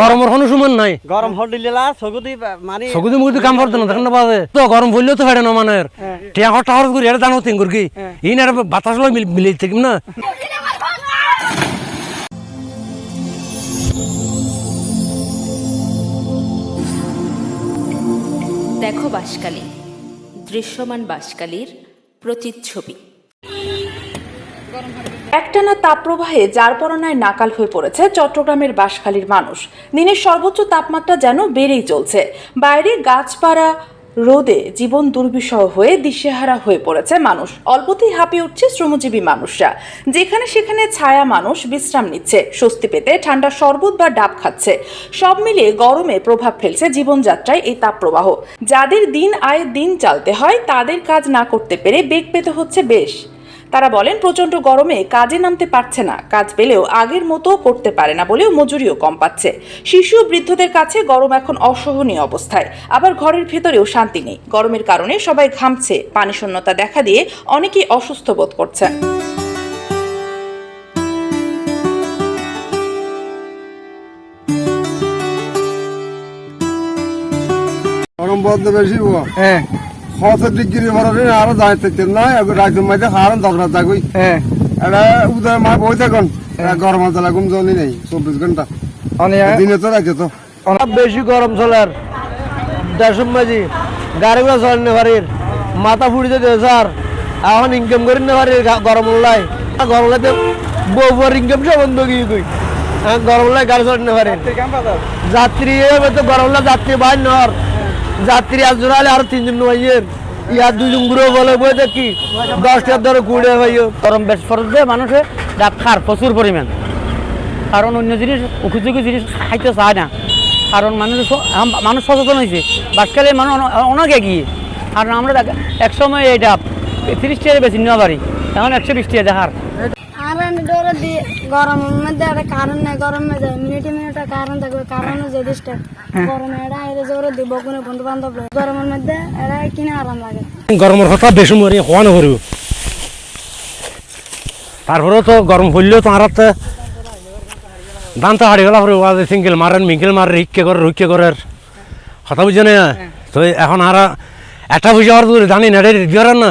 গরমের কোনো সময় নাই। গরম হল মানে সগুদি মুগুদি কাম করতে না দেখেন পাবে তো গরম পড়লেও তো ফেড়ে না টিয়া ঘর টাওয়ার করি এটা জানো তিন করি ইন আর বাতাস মিলে থাকিম না। দেখো বাসকালী দৃশ্যমান বাসকালীর প্রতিচ্ছবি। একটানা তাপপ্রবাহে যার পরনায় নাকাল হয়ে পড়েছে চট্টগ্রামের বাঁশখালীর মানুষ। দিনের সর্বোচ্চ তাপমাত্রা যেন বেড়েই চলছে। বাইরে গাছপাড়া রোদে জীবন দুর্বিষহ হয়ে দিশেহারা হয়ে পড়েছে মানুষ। অল্পতেই হাঁপিয়ে উঠছে শ্রমজীবী মানুষরা। যেখানে সেখানে ছায়া মানুষ বিশ্রাম নিচ্ছে। স্বস্তি পেতে ঠান্ডা শরবত বা ডাব খাচ্ছে। সব মিলিয়ে গরমে প্রভাব ফেলছে জীবনযাত্রায় এই তাপপ্রবাহ। যাদের দিন আয়ের দিন চালতে হয়, তাদের কাজ না করতে পেরে বেগ পেতে হচ্ছে বেশ। তারা বলেন প্রচণ্ড গরমে কাজে নামতে পারছে না। কাজ পেলেও আগের মতো করতে পারে না বলেও মজুরিও কম পাচ্ছে। শিশু ও বৃদ্ধদের কাছে গরম এখন অসহনীয় অবস্থায়। আবার ঘরের ভেতরেও শান্তি নেই। গরমের কারণে সবাই ঘামছে। পানি শূন্যতা দেখা দিয়ে অনেকেই অসুস্থ বোধ করছেন। গরম বলতে বেশি হ্যাঁ। কত ডিগ্রি ভরে আরও যাইতে না দরকার থাকুই হ্যাঁ। এটা উদয় মা বই থাকুন গরম জলা ঘুম জনি নেই চব্বিশ ঘণ্টা। দিনে তো রাখছে তো। অনেক বেশি গরম চলার। দেড়শো মাঝি গাড়িগুলো চলে পারির মাথা ফুড়িতে দিয়ে স্যার। এখন ইনকাম করি না পারি গরম লাই গরম লাইতে বউর ইনকাম সব বন্ধ গিয়ে কই এখন গরম লাই গাড়ি চলে পারি যাত্রী তো গরম লাই যাত্রী বাইর নর। যাত্রী আজ জোড়ালে আরও তিনজন নয় ইয়ার দুজন ঘুরে বলে বই দেখি দশটার ধরে ঘুরে ভাইও গরম বেশ ফরজে মানুষে ডাব খার, প্রচুর পরিমাণ। কারণ অন্য জিনিস, উপযোগী জিনিস খাইতে চায় না। কারণ মানুষ মানুষ সচেতন হয়েছে বাসকালে মানুষ অন- অনেক এগিয়ে আর আমরা এক সময় ডাব তিরিশ টাকা বেশি নেওয়া পারি এখন একশো বিশ টাকা দেখার। আর আমি দৌড়ে দিই গরমের মধ্যে একটা কারণ নেই গরমে যায় মিনিটে মিনিটে কারণ থাকবে কারণ যদি গরমে এটা এটা জোরে দিব কোনো বন্ধু বান্ধব গরমের মধ্যে এটা কিনে আরাম লাগে। গরমের কথা বেশি মরি হওয়া না করিব তারপরেও তো গরম পড়লেও তো আর দান তো হারিয়ে গেলা পরে ওয়াজে সিঙ্গেল মারেন মিঙ্গেল মারে রিক্কে করে রুক্কে করে কথা বুঝে না? তো এখন আর একটা বুঝে আর জানি না এটা না।